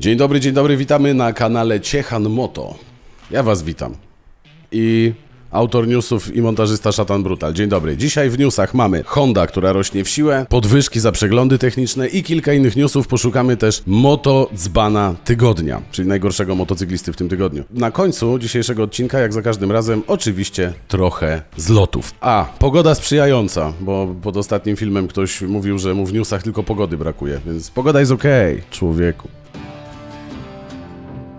Dzień dobry, dzień dobry, witamy na kanale Ciechan Moto. Ja was witam. I autor newsów i montażysta Szatan Brutal. Dzień dobry. Dzisiaj w newsach mamy Honda, która rośnie w siłę, podwyżki za przeglądy techniczne i kilka innych newsów. Poszukamy też moto dzbana tygodnia, czyli najgorszego motocyklisty w tym tygodniu. Na końcu dzisiejszego odcinka, jak za każdym razem, oczywiście trochę zlotów. A, pogoda sprzyjająca, bo pod ostatnim filmem ktoś mówił, że mu w newsach tylko pogody brakuje, więc pogoda jest okej, człowieku.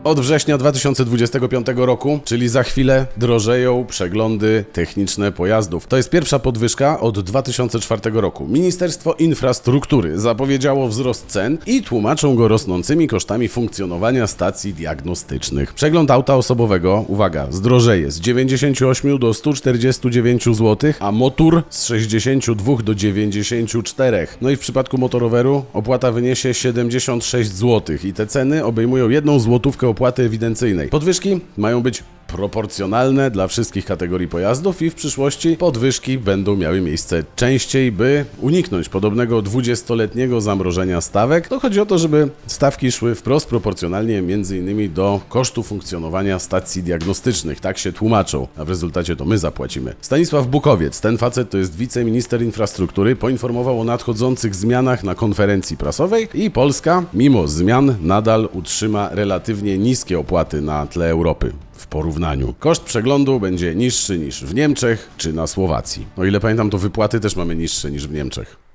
Od września 2025 roku, czyli za chwilę, drożeją przeglądy techniczne pojazdów. To jest pierwsza podwyżka od 2004 roku. Ministerstwo Infrastruktury zapowiedziało wzrost cen i tłumaczą go rosnącymi kosztami funkcjonowania stacji diagnostycznych. Przegląd auta osobowego, uwaga, zdrożeje z 98 do 149 zł, a motor z 62 do 94. No i w przypadku motoroweru opłata wyniesie 76 zł i te ceny obejmują jedną złotówkę opłaty ewidencyjnej. Podwyżki mają być proporcjonalne dla wszystkich kategorii pojazdów i w przyszłości podwyżki będą miały miejsce częściej, by uniknąć podobnego 20-letniego zamrożenia stawek. To chodzi o to, żeby stawki szły wprost proporcjonalnie m.in. do kosztu funkcjonowania stacji diagnostycznych. Tak się tłumaczą, a w rezultacie to my zapłacimy. Stanisław Bukowiec, ten facet to jest wiceminister infrastruktury, poinformował o nadchodzących zmianach na konferencji prasowej i Polska, mimo zmian, nadal utrzyma relatywnie niskie opłaty na tle Europy w porównaniu. Koszt przeglądu będzie niższy niż w Niemczech czy na Słowacji. O ile pamiętam, to wypłaty też mamy niższe niż w Niemczech.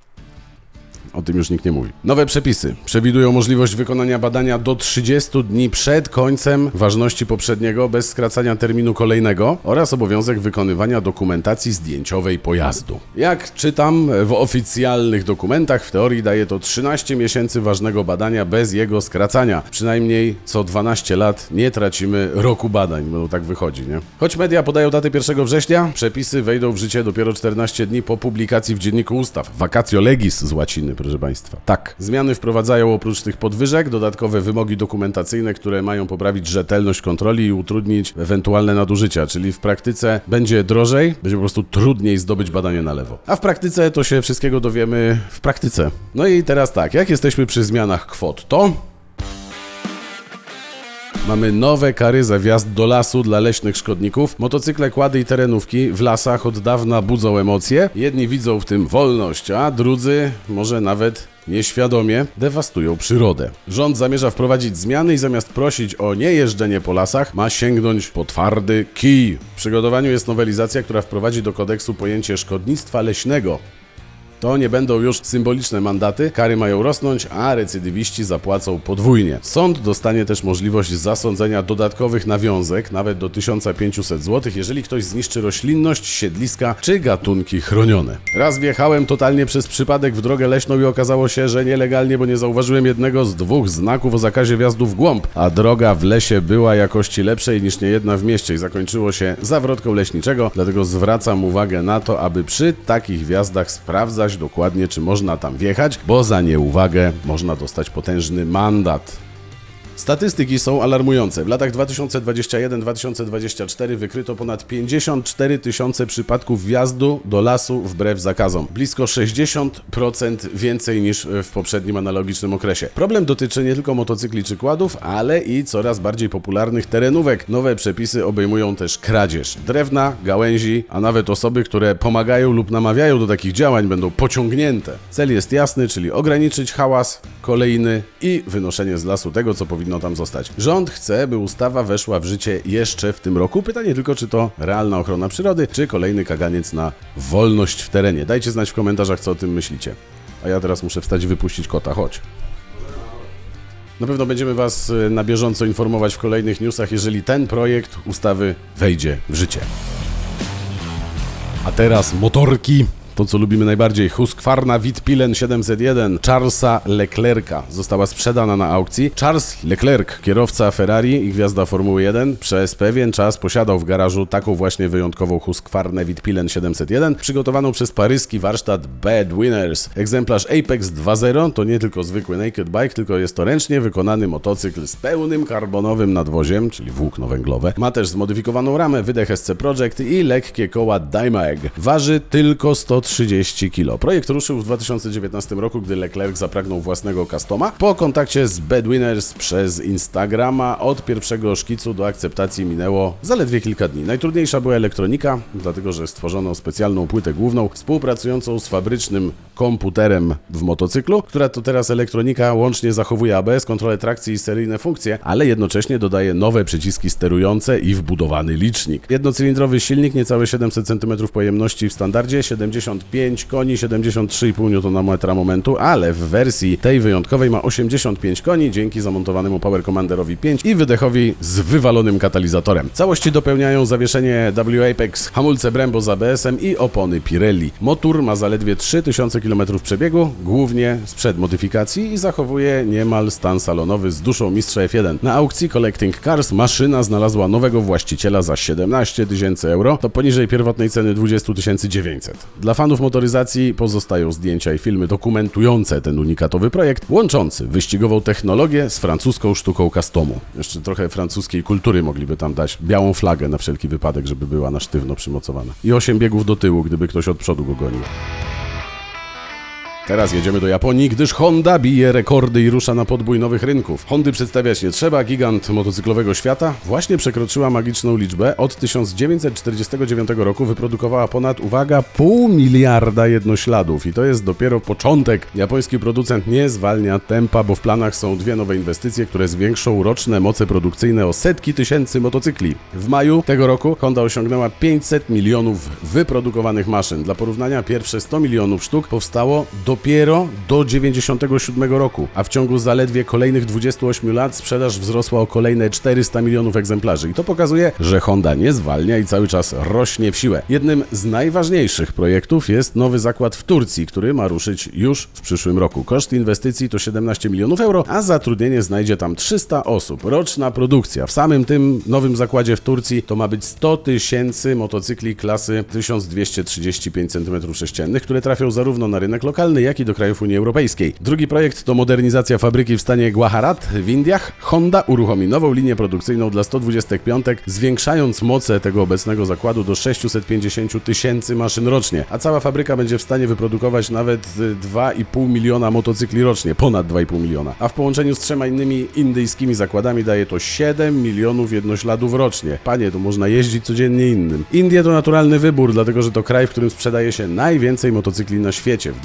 O tym już nikt nie mówi. Nowe przepisy przewidują możliwość wykonania badania do 30 dni przed końcem ważności poprzedniego bez skracania terminu kolejnego oraz obowiązek wykonywania dokumentacji zdjęciowej pojazdu. Jak czytam w oficjalnych dokumentach, w teorii daje to 13 miesięcy ważnego badania bez jego skracania. Przynajmniej co 12 lat nie tracimy roku badań, bo tak wychodzi, nie? Choć media podają datę 1 września, przepisy wejdą w życie dopiero 14 dni po publikacji w Dzienniku Ustaw. Vacatio legis z łaciny, proszę Państwa. Tak. Zmiany wprowadzają oprócz tych podwyżek dodatkowe wymogi dokumentacyjne, które mają poprawić rzetelność kontroli i utrudnić ewentualne nadużycia, czyli w praktyce będzie drożej, będzie po prostu trudniej zdobyć badanie na lewo. A w praktyce to się wszystkiego dowiemy w praktyce. No i teraz tak, jak jesteśmy przy zmianach kwot, to Mamy nowe kary za wjazd do lasu dla leśnych szkodników. Motocykle, kłady i terenówki w lasach od dawna budzą emocje. Jedni widzą w tym wolność, a drudzy może nawet nieświadomie dewastują przyrodę. Rząd zamierza wprowadzić zmiany i zamiast prosić o niejeżdżenie po lasach, ma sięgnąć po twardy kij. W przygotowaniu jest nowelizacja, która wprowadzi do kodeksu pojęcie szkodnictwa leśnego. To nie będą już symboliczne mandaty, kary mają rosnąć, a recydywiści zapłacą podwójnie. Sąd dostanie też możliwość zasądzenia dodatkowych nawiązek, nawet do 1500 zł, jeżeli ktoś zniszczy roślinność, siedliska czy gatunki chronione. Raz wjechałem totalnie przez przypadek w drogę leśną i okazało się, że nielegalnie, bo nie zauważyłem jednego z dwóch znaków o zakazie wjazdu w głąb, a droga w lesie była jakości lepszej niż niejedna w mieście i zakończyło się zawrotką leśniczego, dlatego zwracam uwagę na to, aby przy takich wjazdach sprawdzać dokładnie, czy można tam wjechać, bo za nieuwagę można dostać potężny mandat. Statystyki są alarmujące. W latach 2021-2024 wykryto ponad 54 tysiące przypadków wjazdu do lasu wbrew zakazom. Blisko 60% więcej niż w poprzednim analogicznym okresie. Problem dotyczy nie tylko motocykli czy kładów, ale i coraz bardziej popularnych terenówek. Nowe przepisy obejmują też kradzież drewna, gałęzi, a nawet osoby, które pomagają lub namawiają do takich działań będą pociągnięte. Cel jest jasny, czyli ograniczyć hałas kolejny i wynoszenie z lasu tego, co powinno tam zostać. Rząd chce, by ustawa weszła w życie jeszcze w tym roku. Pytanie tylko, czy to realna ochrona przyrody, czy kolejny kaganiec na wolność w terenie. Dajcie znać w komentarzach, co o tym myślicie. A ja teraz muszę wstać i wypuścić kota. Chodź. Na pewno będziemy Was y, na bieżąco informować w kolejnych newsach, jeżeli ten projekt ustawy wejdzie w życie. A teraz motorki. To, co lubimy najbardziej, Husqvarna Witpilen 701 Charlesa Leclerca została sprzedana na aukcji. Charles Leclerc, kierowca Ferrari i gwiazda Formuły 1, przez pewien czas posiadał w garażu taką właśnie wyjątkową Husqvarnę Witpilen 701, przygotowaną przez paryski warsztat Bad Winners. Egzemplarz Apex 2.0 to nie tylko zwykły naked bike, tylko jest to ręcznie wykonany motocykl z pełnym karbonowym nadwoziem, czyli włókno węglowe. Ma też zmodyfikowaną ramę, wydech SC Project i lekkie koła Dymag. Waży tylko 100 130 kg. Projekt ruszył w 2019 roku, gdy Leclerc zapragnął własnego customa. Po kontakcie z Bedwinners przez Instagrama od pierwszego szkicu do akceptacji minęło zaledwie kilka dni. Najtrudniejsza była elektronika, dlatego że stworzono specjalną płytę główną współpracującą z fabrycznym komputerem w motocyklu, która to teraz elektronika łącznie zachowuje ABS, kontrolę trakcji i seryjne funkcje, ale jednocześnie dodaje nowe przyciski sterujące i wbudowany licznik. Jednocylindrowy silnik, niecałe 700 cm pojemności w standardzie, 75 koni, 73,5 Nm momentu, ale w wersji tej wyjątkowej ma 85 koni dzięki zamontowanemu Power Commanderowi 5 i wydechowi z wywalonym katalizatorem. Całości dopełniają zawieszenie W-Apex, hamulce Brembo z ABS-em i opony Pirelli. Motor ma zaledwie 3000 km przebiegu, głównie sprzed modyfikacji i zachowuje niemal stan salonowy z duszą mistrza F1. Na aukcji Collecting Cars maszyna znalazła nowego właściciela za 17 tysięcy euro, to poniżej pierwotnej ceny 20 900. Dla motoryzacji pozostają zdjęcia i filmy dokumentujące ten unikatowy projekt, łączący wyścigową technologię z francuską sztuką customu. Jeszcze trochę francuskiej kultury mogliby tam dać. Białą flagę na wszelki wypadek, żeby była na sztywno przymocowana. I 8 biegów do tyłu, gdyby ktoś od przodu go gonił. Teraz jedziemy do Japonii, gdyż Honda bije rekordy i rusza na podbój nowych rynków. Hondy przedstawiać nie trzeba, gigant motocyklowego świata właśnie przekroczyła magiczną liczbę. Od 1949 roku wyprodukowała ponad, uwaga, pół miliarda jednośladów i to jest dopiero początek. Japoński producent nie zwalnia tempa, bo w planach są dwie nowe inwestycje, które zwiększą roczne moce produkcyjne o setki tysięcy motocykli. W maju tego roku Honda osiągnęła 500 milionów wyprodukowanych maszyn. Dla porównania pierwsze 100 milionów sztuk powstało dopiero do 97 roku, a w ciągu zaledwie kolejnych 28 lat sprzedaż wzrosła o kolejne 400 milionów egzemplarzy. I to pokazuje, że Honda nie zwalnia i cały czas rośnie w siłę. Jednym z najważniejszych projektów jest nowy zakład w Turcji, który ma ruszyć już w przyszłym roku. Koszt inwestycji to 17 milionów euro, a zatrudnienie znajdzie tam 300 osób. Roczna produkcja w samym tym nowym zakładzie w Turcji to ma być 100 tysięcy motocykli klasy 1235 cm3, które trafią zarówno na rynek lokalny, jak i do krajów Unii Europejskiej. Drugi projekt to modernizacja fabryki w stanie Gujarat w Indiach. Honda uruchomi nową linię produkcyjną dla 125, zwiększając moce tego obecnego zakładu do 650 tysięcy maszyn rocznie, a cała fabryka będzie w stanie wyprodukować nawet y, 2,5 miliona motocykli rocznie, ponad 2,5 miliona. A w połączeniu z trzema innymi indyjskimi zakładami daje to 7 milionów jednośladów rocznie. Panie, to można jeździć codziennie innym. Indie to naturalny wybór, dlatego że to kraj, w którym sprzedaje się najwięcej motocykli na świecie. W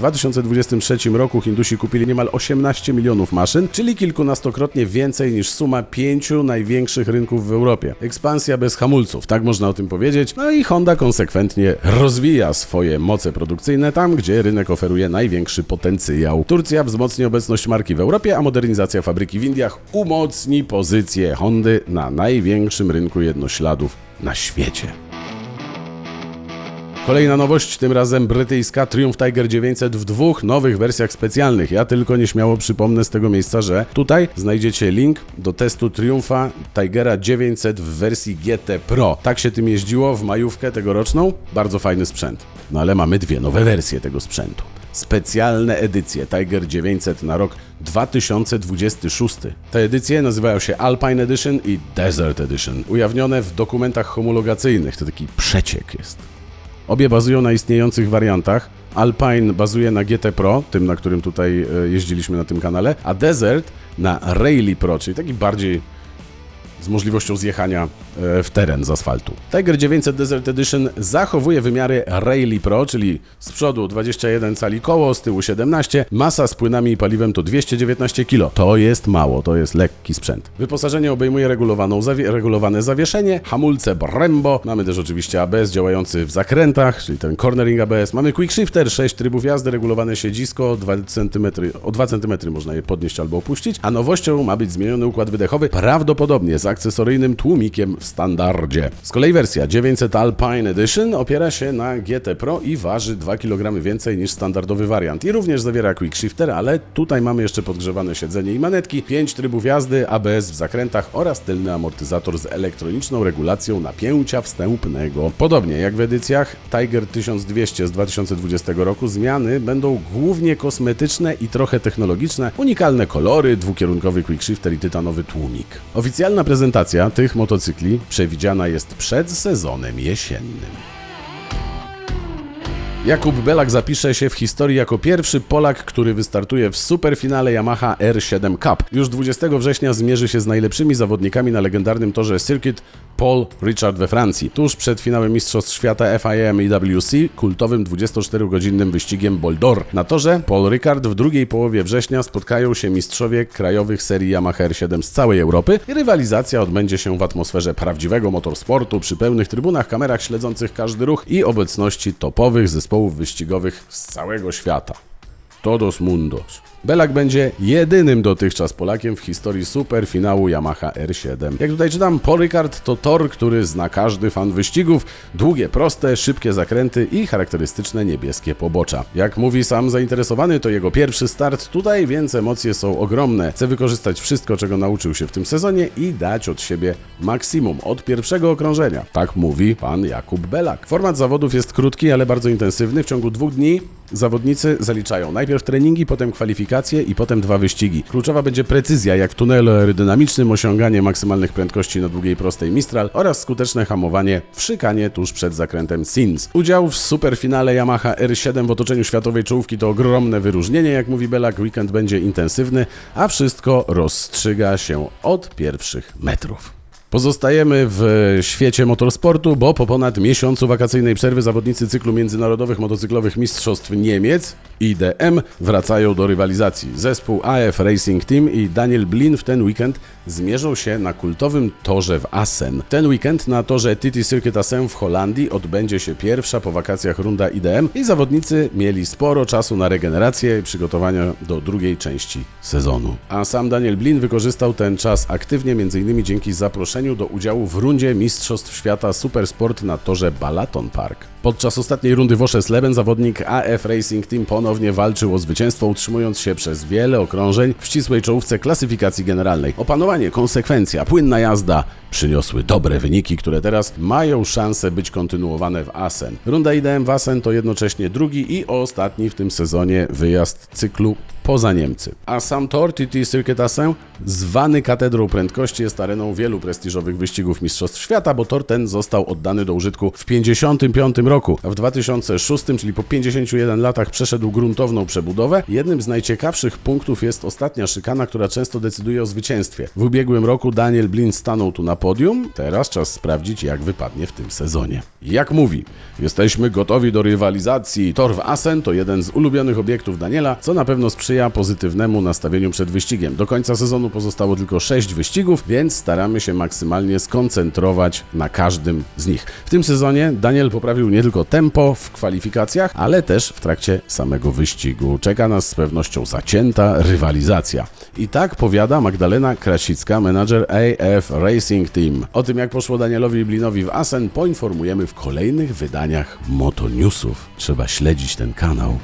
2023 roku Hindusi kupili niemal 18 milionów maszyn, czyli kilkunastokrotnie więcej niż suma pięciu największych rynków w Europie. Ekspansja bez hamulców, tak można o tym powiedzieć. No i Honda konsekwentnie rozwija swoje moce produkcyjne tam, gdzie rynek oferuje największy potencjał. Turcja wzmocni obecność marki w Europie, a modernizacja fabryki w Indiach umocni pozycję Hondy na największym rynku jednośladów na świecie. Kolejna nowość, tym razem brytyjska Triumph Tiger 900 w dwóch nowych wersjach specjalnych. Ja tylko nieśmiało przypomnę z tego miejsca, że tutaj znajdziecie link do testu Triumpha Tigera 900 w wersji GT Pro. Tak się tym jeździło w majówkę tegoroczną. Bardzo fajny sprzęt. No ale mamy dwie nowe wersje tego sprzętu. Specjalne edycje Tiger 900 na rok 2026. Te edycje nazywają się Alpine Edition i Desert Edition. Ujawnione w dokumentach homologacyjnych. To taki przeciek jest. Obie bazują na istniejących wariantach. Alpine bazuje na GT Pro, tym na którym tutaj e, jeździliśmy na tym kanale, a Desert na Rally Pro, czyli taki bardziej z możliwością zjechania e, w teren z asfaltu. Tiger 900 Desert Edition zachowuje wymiary Rally Pro, czyli z przodu 21 cali koło, z tyłu 17, masa z płynami i paliwem to 219 kg. To jest mało, to jest lekki sprzęt. Wyposażenie obejmuje regulowaną regulowane zawieszenie, hamulce Brembo, mamy też oczywiście ABS działający w zakrętach, czyli ten cornering ABS, mamy quick shifter, 6 trybów jazdy, regulowane siedzisko, 2 cm, o 2 cm można je podnieść albo opuścić, a nowością ma być zmieniony układ wydechowy, prawdopodobnie z akcesoryjnym tłumikiem w standardzie. Z kolei wersja 900 Alpine Edition opiera się na GT Pro i waży 2 kg więcej niż standardowy wariant i również zawiera quick shifter, ale tutaj mamy jeszcze podgrzewane siedzenie i manetki, 5 trybów jazdy, ABS w zakrętach oraz tylny amortyzator z elektroniczną regulacją napięcia wstępnego. Podobnie jak w edycjach Tiger 1200 z 2020 roku, zmiany będą głównie kosmetyczne i trochę technologiczne, unikalne kolory, dwukierunkowy quick shifter i tytanowy tłumik. Oficjalna prezentacja tych motocykli przewidziana jest przed sezonem jesiennym. Jakub Belak zapisze się w historii jako pierwszy Polak, który wystartuje w superfinale Yamaha R7 Cup. Już 20 września zmierzy się z najlepszymi zawodnikami na legendarnym torze Circuit Paul Richard we Francji. Tuż przed finałem Mistrzostw Świata FIM i WC, kultowym 24-godzinnym wyścigiem Boldor. Na torze Paul Ricard w drugiej połowie września spotkają się mistrzowie krajowych serii Yamaha R7 z całej Europy i rywalizacja odbędzie się w atmosferze prawdziwego motorsportu przy pełnych trybunach, kamerach śledzących każdy ruch i obecności topowych zespołów wyścigowych z całego świata. Todos mundos. Belak będzie jedynym dotychczas Polakiem w historii superfinału Yamaha R7. Jak tutaj czytam, Paul Ricard to tor, który zna każdy fan wyścigów. Długie, proste, szybkie zakręty i charakterystyczne niebieskie pobocza. Jak mówi sam zainteresowany, to jego pierwszy start tutaj, więc emocje są ogromne. Chce wykorzystać wszystko, czego nauczył się w tym sezonie i dać od siebie maksimum od pierwszego okrążenia. Tak mówi pan Jakub Belak. Format zawodów jest krótki, ale bardzo intensywny. W ciągu dwóch dni Zawodnicy zaliczają najpierw treningi, potem kwalifikacje i potem dwa wyścigi. Kluczowa będzie precyzja, jak w tunelu aerodynamicznym, osiąganie maksymalnych prędkości na długiej prostej Mistral oraz skuteczne hamowanie w szykanie tuż przed zakrętem Sins. Udział w superfinale Yamaha R7 w otoczeniu światowej czołówki to ogromne wyróżnienie, jak mówi Belak, weekend będzie intensywny, a wszystko rozstrzyga się od pierwszych metrów. Pozostajemy w świecie motorsportu, bo po ponad miesiącu wakacyjnej przerwy zawodnicy cyklu międzynarodowych motocyklowych Mistrzostw Niemiec IDM wracają do rywalizacji. Zespół AF Racing Team i Daniel Blin w ten weekend zmierzą się na kultowym torze w Assen. Ten weekend na torze TT Circuit Assen w Holandii odbędzie się pierwsza po wakacjach runda IDM i zawodnicy mieli sporo czasu na regenerację i przygotowania do drugiej części sezonu. A sam Daniel Blin wykorzystał ten czas aktywnie, m.in. dzięki zaproszeniu do udziału w rundzie Mistrzostw Świata Supersport na torze Balaton Park. Podczas ostatniej rundy w Leben zawodnik AF Racing Team ponownie walczył o zwycięstwo, utrzymując się przez wiele okrążeń w ścisłej czołówce klasyfikacji generalnej. Opanowanie, konsekwencja, płynna jazda przyniosły dobre wyniki, które teraz mają szansę być kontynuowane w Assen. Runda IDM w Assen to jednocześnie drugi i ostatni w tym sezonie wyjazd cyklu poza Niemcy. A sam tor TT Circuit Assen, zwany katedrą prędkości, jest areną wielu prestiżowych wyścigów Mistrzostw Świata, bo tor ten został oddany do użytku w 1955 roku. A w 2006, czyli po 51 latach, przeszedł gruntowną przebudowę. Jednym z najciekawszych punktów jest ostatnia szykana, która często decyduje o zwycięstwie. W ubiegłym roku Daniel Blin stanął tu na podium, teraz czas sprawdzić, jak wypadnie w tym sezonie. Jak mówi, jesteśmy gotowi do rywalizacji. Tor w Assen to jeden z ulubionych obiektów Daniela, co na pewno sprzyja pozytywnemu nastawieniu przed wyścigiem. Do końca sezonu pozostało tylko 6 wyścigów, więc staramy się maksymalnie skoncentrować na każdym z nich. W tym sezonie Daniel poprawił nie tylko tempo w kwalifikacjach, ale też w trakcie samego wyścigu. Czeka nas z pewnością zacięta rywalizacja. I tak powiada Magdalena Krasicka, menadżer AF Racing Team. O tym, jak poszło Danielowi Blinowi w Asen, poinformujemy w kolejnych wydaniach Motonewsów. Trzeba śledzić ten kanał.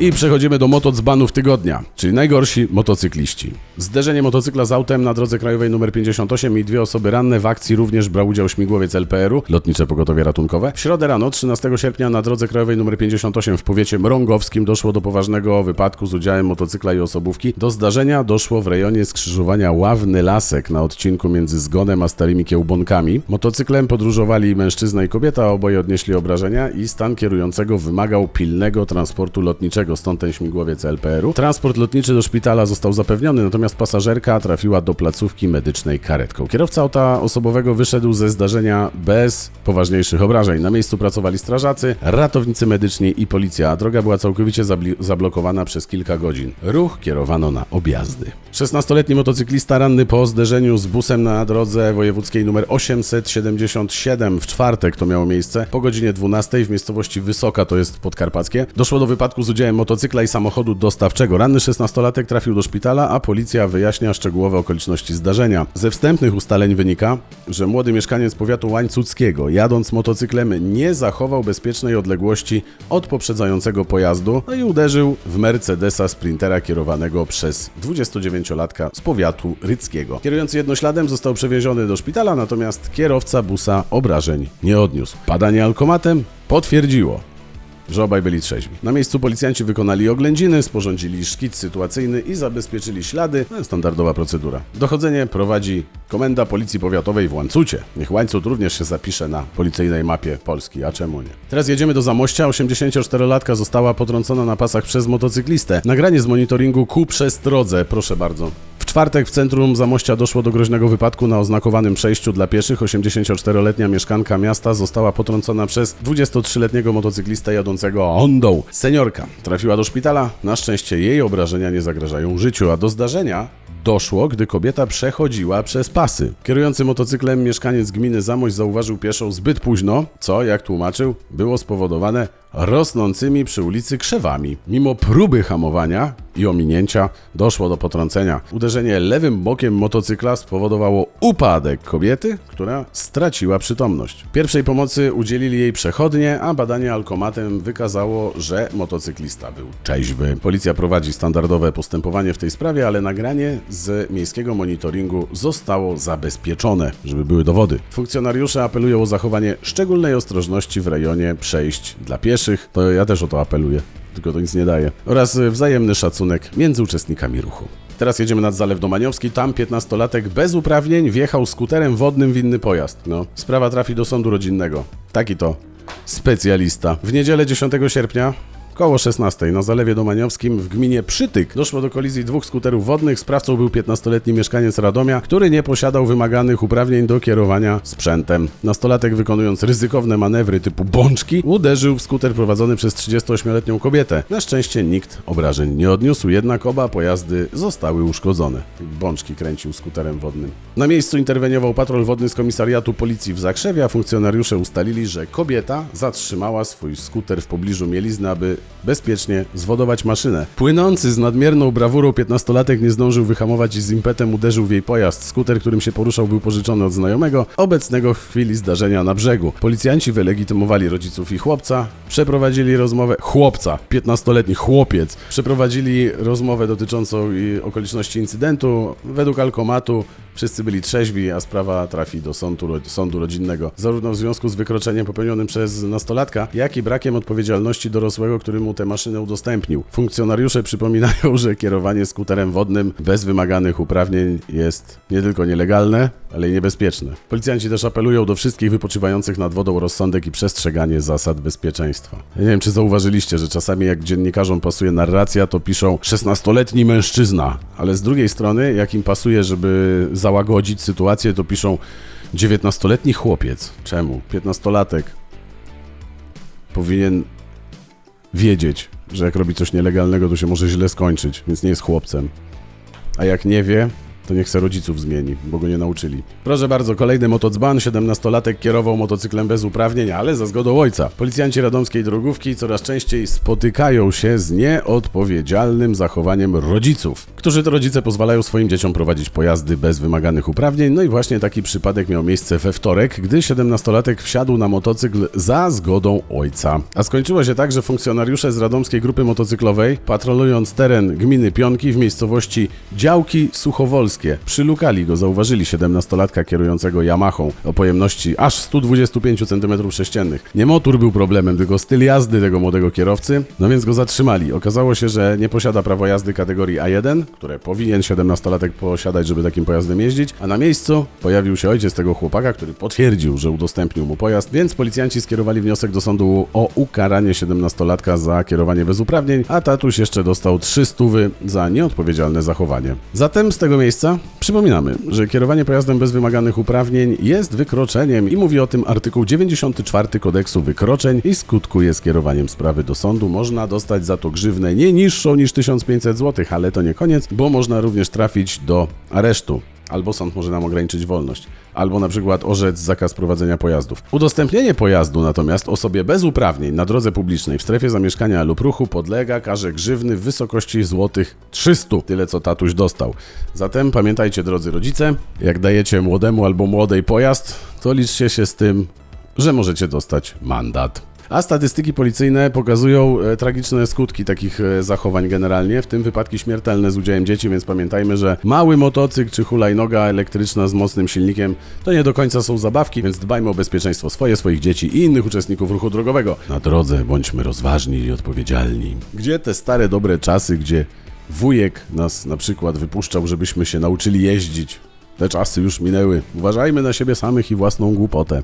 I przechodzimy do motodzbanów tygodnia, czyli najgorsi motocykliści. Zderzenie motocykla z autem na drodze krajowej nr 58 i dwie osoby ranne w akcji również brał udział śmigłowiec LPR-u, lotnicze pogotowie ratunkowe. W środę rano, 13 sierpnia na drodze krajowej nr 58 w powiecie mrągowskim doszło do poważnego wypadku z udziałem motocykla i osobówki. Do zdarzenia doszło w rejonie skrzyżowania Ławny Lasek na odcinku między Zgonem a Starymi Kiełbonkami. Motocyklem podróżowali mężczyzna i kobieta, oboje odnieśli obrażenia i stan kierującego wymagał pilnego transportu lotniczego, stąd ten śmigłowiec LPR-u. Transport lotniczy do szpitala został zapewniony, natomiast pasażerka trafiła do placówki medycznej karetką. Kierowca auta osobowego wyszedł ze zdarzenia bez poważniejszych obrażeń. Na miejscu pracowali strażacy, ratownicy medyczni i policja, a droga była całkowicie zablokowana przez kilka godzin. Ruch kierowano na objazdy. 16-letni motocyklista ranny po zderzeniu z busem na drodze wojewódzkiej nr 877 w czwartek to miało miejsce po godzinie 12 w miejscowości Wysoka, to jest podkarpackie. Doszło do wypadku z udziałem motocykla i samochodu dostawczego. Ranny 16-latek trafił do szpitala, a policja wyjaśnia szczegółowe okoliczności zdarzenia. Ze wstępnych ustaleń wynika, że młody mieszkaniec powiatu łańcuckiego, jadąc motocyklem, nie zachował bezpiecznej odległości od poprzedzającego pojazdu, no i uderzył w Mercedesa Sprintera kierowanego przez 29-latka z powiatu ryckiego. Kierujący jednośladem został przewieziony do szpitala, natomiast kierowca busa obrażeń nie odniósł. Badanie alkomatem potwierdziło, że obaj byli trzeźwi. Na miejscu policjanci wykonali oględziny, sporządzili szkic sytuacyjny i zabezpieczyli ślady. No, standardowa procedura. Dochodzenie prowadzi Komenda Policji Powiatowej w Łańcucie. Niech Łańcut również się zapisze na policyjnej mapie Polski, a czemu nie? Teraz jedziemy do Zamościa. 84-latka została potrącona na pasach przez motocyklistę. Nagranie z monitoringu ku przestrodze, proszę bardzo. Czwartek w centrum Zamościa doszło do groźnego wypadku na oznakowanym przejściu dla pieszych. 84-letnia mieszkanka miasta została potrącona przez 23-letniego motocyklistę jadącego Hondą. Seniorka trafiła do szpitala. Na szczęście jej obrażenia nie zagrażają życiu, a do zdarzenia doszło, gdy kobieta przechodziła przez pasy. Kierujący motocyklem mieszkaniec gminy Zamość zauważył pieszą zbyt późno, co, jak tłumaczył, było spowodowane rosnącymi przy ulicy krzewami. Mimo próby hamowania i ominięcia doszło do potrącenia. Uderzenie lewym bokiem motocykla spowodowało upadek kobiety, która straciła przytomność. Pierwszej pomocy udzielili jej przechodnie, a badanie alkomatem wykazało, że motocyklista był trzeźwy. Policja prowadzi standardowe postępowanie w tej sprawie, ale nagranie z miejskiego monitoringu zostało zabezpieczone, żeby były dowody. Funkcjonariusze apelują o zachowanie szczególnej ostrożności w rejonie przejść dla pieszych. To ja też o to apeluję, tylko to nic nie daje. Oraz wzajemny szacunek między uczestnikami ruchu. Teraz jedziemy nad Zalew Domaniowski. Tam 15-latek bez uprawnień wjechał skuterem wodnym w inny pojazd. No, sprawa trafi do sądu rodzinnego. Taki to specjalista. W niedzielę 10 sierpnia Koło 16 na Zalewie Domaniowskim w gminie Przytyk doszło do kolizji dwóch skuterów wodnych. Sprawcą był 15-letni mieszkaniec Radomia, który nie posiadał wymaganych uprawnień do kierowania sprzętem. Nastolatek wykonując ryzykowne manewry typu bączki uderzył w skuter prowadzony przez 38-letnią kobietę. Na szczęście nikt obrażeń nie odniósł, jednak oba pojazdy zostały uszkodzone. Bączki kręcił skuterem wodnym. Na miejscu interweniował patrol wodny z komisariatu policji w Zakrzewie, a funkcjonariusze ustalili, że kobieta zatrzymała swój skuter w pobliżu mielizny, aby bezpiecznie zwodować maszynę. Płynący z nadmierną brawurą 15-latek nie zdążył wyhamować i z impetem uderzył w jej pojazd. Skuter, którym się poruszał, był pożyczony od znajomego, obecnego w chwili zdarzenia na brzegu. Policjanci wylegitymowali rodziców i chłopca, przeprowadzili rozmowę. Chłopca, 15-letni chłopiec, przeprowadzili rozmowę dotyczącą okoliczności incydentu. Według alkomatu wszyscy byli trzeźwi, a sprawa trafi do sądu, sądu rodzinnego. Zarówno w związku z wykroczeniem popełnionym przez nastolatka, jak i brakiem odpowiedzialności dorosłego, który mu tę maszynę udostępnił. Funkcjonariusze przypominają, że kierowanie skuterem wodnym bez wymaganych uprawnień jest nie tylko nielegalne, ale i niebezpieczne. Policjanci też apelują do wszystkich wypoczywających nad wodą rozsądek i przestrzeganie zasad bezpieczeństwa. Ja nie wiem, czy zauważyliście, że czasami jak dziennikarzom pasuje narracja, to piszą 16-letni mężczyzna, ale z drugiej strony, jak im pasuje, żeby załagodzić sytuację, to piszą 19-letni chłopiec. Czemu? 15-latek powinien wiedzieć, że jak robi coś nielegalnego, to się może źle skończyć, więc nie jest chłopcem. A jak nie wie, to niech se rodziców zmieni, bo go nie nauczyli. Proszę bardzo, kolejny motocban, 17-latek kierował motocyklem bez uprawnień, ale za zgodą ojca. Policjanci radomskiej drogówki coraz częściej spotykają się z nieodpowiedzialnym zachowaniem rodziców, którzy to rodzice pozwalają swoim dzieciom prowadzić pojazdy bez wymaganych uprawnień. No i właśnie taki przypadek miał miejsce we wtorek, gdy 17-latek wsiadł na motocykl za zgodą ojca. A skończyło się tak, że funkcjonariusze z radomskiej grupy motocyklowej, patrolując teren gminy Pionki w miejscowości Działki Suchowolskie, przylukali go, zauważyli 17-latka kierującego Yamahą o pojemności aż 125 cm3. Nie motor był problemem, tylko styl jazdy tego młodego kierowcy, no więc go zatrzymali. Okazało się, że nie posiada prawa jazdy kategorii A1, które powinien 17-latek posiadać, żeby takim pojazdem jeździć, a na miejscu pojawił się ojciec tego chłopaka, który potwierdził, że udostępnił mu pojazd, więc policjanci skierowali wniosek do sądu o ukaranie 17-latka za kierowanie bez uprawnień, a tatuś jeszcze dostał 300 za nieodpowiedzialne zachowanie. Zatem z tego miejsca przypominamy, że kierowanie pojazdem bez wymaganych uprawnień jest wykroczeniem i mówi o tym artykuł 94 kodeksu wykroczeń i skutkuje skierowaniem sprawy do sądu. Można dostać za to grzywnę nie niższą niż 1500 zł, ale to nie koniec, bo można również trafić do aresztu. Albo sąd może nam ograniczyć wolność, albo na przykład orzec zakaz prowadzenia pojazdów. Udostępnienie pojazdu natomiast osobie bez uprawnień na drodze publicznej w strefie zamieszkania lub ruchu podlega karze grzywny w wysokości złotych 300, tyle co tatuś dostał. Zatem pamiętajcie drodzy rodzice, jak dajecie młodemu albo młodej pojazd, to liczcie się z tym, że możecie dostać mandat. A statystyki policyjne pokazują e, tragiczne skutki takich e, zachowań generalnie, w tym wypadki śmiertelne z udziałem dzieci, więc pamiętajmy, że mały motocykl czy hulajnoga elektryczna z mocnym silnikiem to nie do końca są zabawki, więc dbajmy o bezpieczeństwo swoje, swoich dzieci i innych uczestników ruchu drogowego. Na drodze bądźmy rozważni i odpowiedzialni. Gdzie te stare dobre czasy, gdzie wujek nas na przykład wypuszczał, żebyśmy się nauczyli jeździć? Te czasy już minęły. Uważajmy na siebie samych i własną głupotę.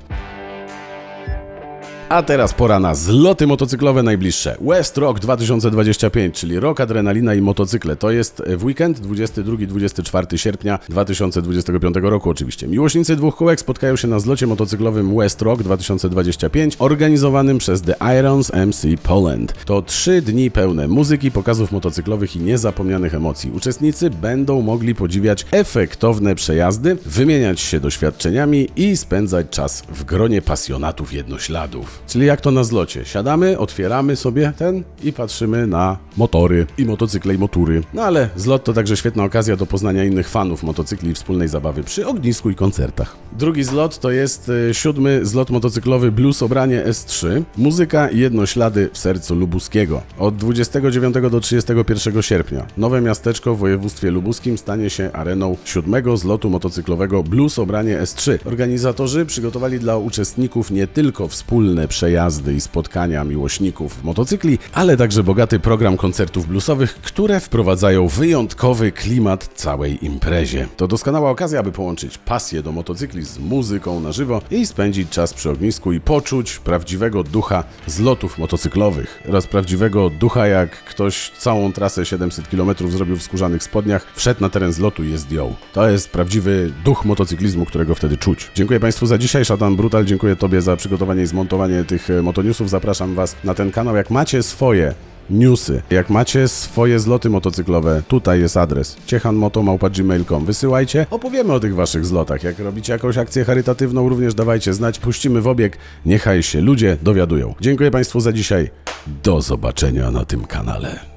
A teraz pora na zloty motocyklowe najbliższe. West Rock 2025, czyli rok adrenalina i motocykle. To jest w weekend 22-24 sierpnia 2025 roku oczywiście. Miłośnicy dwóch kółek spotkają się na zlocie motocyklowym West Rock 2025, organizowanym przez The Irons MC Poland. To trzy dni pełne muzyki, pokazów motocyklowych i niezapomnianych emocji. Uczestnicy będą mogli podziwiać efektowne przejazdy, wymieniać się doświadczeniami i spędzać czas w gronie pasjonatów jednośladów. Czyli jak to na zlocie. Siadamy, otwieramy sobie ten i patrzymy na motory i motocykle i motury. No ale zlot to także świetna okazja do poznania innych fanów motocykli i wspólnej zabawy przy ognisku i koncertach. Drugi zlot to jest e, siódmy zlot motocyklowy Blues Obranie S3. Muzyka jednoślady w sercu lubuskiego. Od 29 do 31 sierpnia nowe miasteczko w województwie lubuskim stanie się areną siódmego zlotu motocyklowego Blues Obranie S3. Organizatorzy przygotowali dla uczestników nie tylko wspólne przejazdy i spotkania miłośników motocykli, ale także bogaty program koncertów bluesowych, które wprowadzają wyjątkowy klimat całej imprezie. To doskonała okazja, aby połączyć pasję do motocykli z muzyką na żywo i spędzić czas przy ognisku i poczuć prawdziwego ducha zlotów motocyklowych. Oraz prawdziwego ducha, jak ktoś całą trasę 700 km zrobił w skórzanych spodniach, wszedł na teren zlotu i je zdjął. To jest prawdziwy duch motocyklizmu, którego wtedy czuć. Dziękuję Państwu za dzisiaj. Szatan Brutal, dziękuję Tobie za przygotowanie i zmontowanie tych e, motoniusów. Zapraszam Was na ten kanał. Jak macie swoje newsy, jak macie swoje zloty motocyklowe, tutaj jest adres ciechanmoto.gmail.com. Wysyłajcie, opowiemy o tych Waszych zlotach. Jak robicie jakąś akcję charytatywną, również dawajcie znać. Puścimy w obieg. Niechaj się ludzie dowiadują. Dziękuję Państwu za dzisiaj. Do zobaczenia na tym kanale.